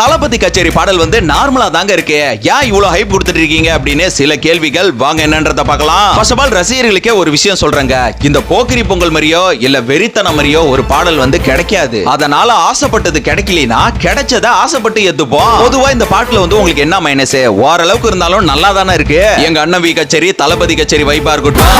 தளபதி கச்சேரி பாடல் வந்து நார்மலா தாங்க இருக்கு. ஏன் இவ்வளவு ஹைப் கொடுத்துட்டு இருக்கீங்க அப்படின்னு சில கேள்விகள். வாங்க என்னன்றத பார்க்கலாம். ஃபர்ஸ்ட் ஆஃப் ஆல் ரசிகர்களுக்கே ஒரு விஷயம் சொல்றேங்க. இந்த போக்கிரி பொங்கல் மாதிரியோ இல்ல வெறித்தனம் மாதிரியோ ஒரு பாடல் வந்து கிடைக்காது. அதனால ஆசைப்பட்டது கிடைக்கலனா கிடைச்சத ஆசைப்பட்டு எத்துப்போம். பொதுவா இந்த பாட்டுல வந்து உங்களுக்கு என்ன மைனஸ் ஓரளவுக்கு இருந்தாலும் நல்லா தானே இருக்கு. எங்க அண்ணன் வி கச்சேரி தளபதி கச்சேரி வைப்பா இருக்கட்டும்.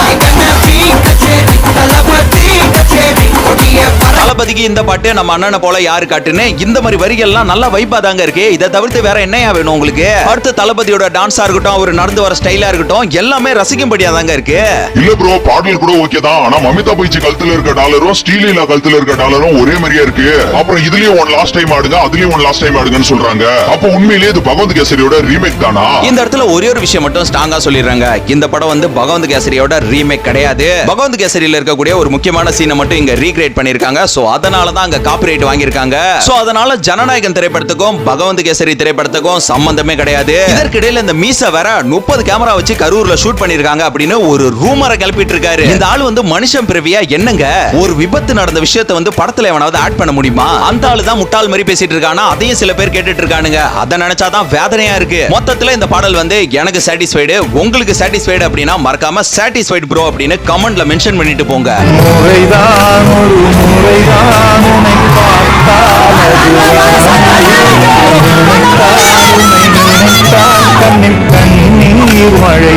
தளபதிக்கு இந்த பாட்டு நம்ம அண்ணனை போல யாரு காட்டுன்னு இந்த மாதிரி வரிகள்லாம் நல்லா வைப்பா தாங்க இருக்கு. இதை தவிர்த்து வேற என்னையா வேணும் உங்களுக்கு? அடுத்து தளபதியோட டான்ஸா இருக்கட்டும் அவர் நடந்து வர ஸ்டைலா இருக்கட்டும் எல்லாமே ரசிக்கும்படியா தாங்க இருக்கு. இல்ல ப்ரோ பாடல் கூட ஓகே தான். ஆனா மமிதா பைச்சி கழுத்துல இருக்க டாலரும் ஸ்டீலிலா கழுத்துல இருக்க டாலரும் ஒரே மாதிரியா இருக்கு. அப்புறம் இதுலயும் ஒன் லாஸ்ட் டைம் ஆடுங்க அதுலயும் ஒன் லாஸ்ட் டைம் ஆடுங்கன்னு சொல்றாங்க. அப்ப உண்மையிலேயே இது பகவந்த் கேசரியோட ரீமேக் தானா? இந்த இடத்துல ஒரே ஒரு விஷயம் மட்டும் ஸ்ட்ராங்கா சொல்லிடுறாங்க. இந்த படம் வந்து பகவந்த் கேசரியோட ரீமேக் கிடையாது. பகவந்த் கேசரியில இருக்கக்கூடிய ஒரு முக்கியமான சீனை மட்டும் இங்க ரீக்ரியேட் பண்ணிருக்காங்க சோ அதனால தான் அங்க காப்பிரைட் வாங்கியிருக்காங்க. சோ அதனால ஜனநாயகன் திரைப்படத்துக்கும் பகவந்த் கேசரி திரைப்படத்துக்கும் சம்பந்தமே கிடையாது. இதற்கிடையில இந்த மீச வேற முப்பது கேமரா வச்சு கரூர்ல ஷூட் பண்ணிருக்காங்க அப்படின்னு ஒரு ரூமரை கிளப்பிட்டு இருக்காரு இந்த ஆள் வந்து மனுஷன் பிறவியா என்னங்க? ஒரு விபத்து நடந்த விஷயத்தை வந்து படத்துல எவனாவது ஆட் பண்ண முடியுமா? அந்த ஆளு தான் முட்டாள் மாதிரி பேசிட்டு இருக்கானா? அதையும் சில பேர் கேட்டுட்டு இருக்கானுங்க. அதை நினைச்சாதான் வேதனையா இருக்கு. மொத்தத்துல இந்த பாடல் வந்து எனக்கு சாட்டிஸ்ஃபைடு உங்களுக்கு சாட்டிஸ்ஃபைடு அப்படின்னா மறக்காம சாட்டிஸ்ஃபைடு ப்ரோ அப்படின்னு கமெண்ட்ல மென்ஷன் பண்ணிட்டு போங்க. முறைதான் ஒரு முறைதான். உன்னை பார்த்தால் கண்ணில் கண்ணீர் மழை